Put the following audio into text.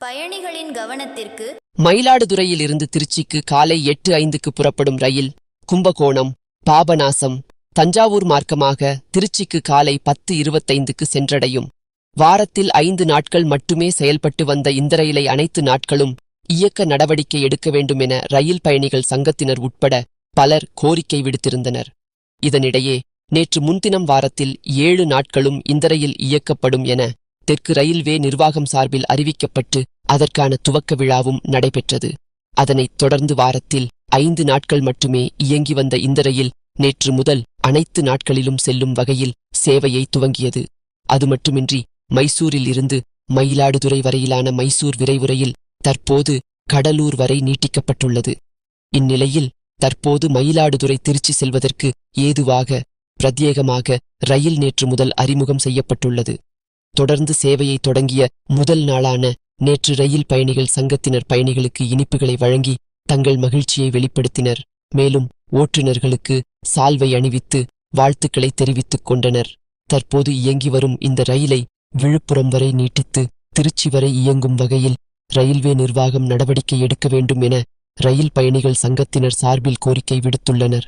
பயணிகளின் கவனத்திற்கு மயிலாடுதுறையில் இருந்து திருச்சிக்கு காலை எட்டு ஐந்துக்கு புறப்படும் ரயில் கும்பகோணம் பாபநாசம் தஞ்சாவூர் மார்க்கமாக திருச்சிக்கு காலை பத்து இருபத்தைந்துக்கு சென்றடையும். வாரத்தில் ஐந்து நாட்கள் மட்டுமே செயல்பட்டு வந்த இந்த ரயிலை அனைத்து நாட்களும் இயக்க நடவடிக்கை எடுக்க வேண்டும் என ரயில் பயணிகள் சங்கத்தினர் உட்பட பலர் கோரிக்கை விடுத்திருந்தனர். இதனிடையே நேற்று முன்தினம் வாரத்தில் ஏழு நாட்களும் இந்த ரயில் இயக்கப்படும் என தெற்கு ரயில்வே நிர்வாகம் சார்பில் அறிவிக்கப்பட்டு அதற்கான துவக்க விழாவும் நடைபெற்றது. அதனைத் தொடர்ந்து வாரத்தில் ஐந்து நாட்கள் மட்டுமே இயங்கி வந்த இந்த ரயில் நேற்று முதல் அனைத்து நாட்களிலும் செல்லும் வகையில் சேவையை துவங்கியது. அது மட்டுமின்றி மைசூரில் இருந்து மயிலாடுதுறை வரையிலான மைசூர் விரைவு ரயில் தற்போது கடலூர் வரை நீட்டிக்கப்பட்டுள்ளது. இந்நிலையில் தற்போது மயிலாடுதுறை திருச்சி செல்வதற்கு ஏதுவாக பிரத்யேகமாக ரயில் நேற்று முதல் அறிமுகம் செய்யப்பட்டுள்ளது. தொடர்ந்து சேவையை தொடங்கிய முதல் நாளான நேற்று ரயில் பயணிகள் சங்கத்தினர் பயணிகளுக்கு இனிப்புகளை வழங்கி தங்கள் மகிழ்ச்சியை வெளிப்படுத்தினர். மேலும் ஓட்டுநர்களுக்கு சால்வை அணிவித்து வாழ்த்துக்களை தெரிவித்துக் கொண்டனர். தற்போது இயங்கி வரும் இந்த ரயிலை விழுப்புரம் வரை நீட்டித்து திருச்சி வரை இயங்கும் வகையில் ரயில்வே நிர்வாகம் நடவடிக்கை எடுக்க வேண்டும் என ரயில் பயணிகள் சங்கத்தினர் சார்பில் கோரிக்கை விடுத்துள்ளனர்.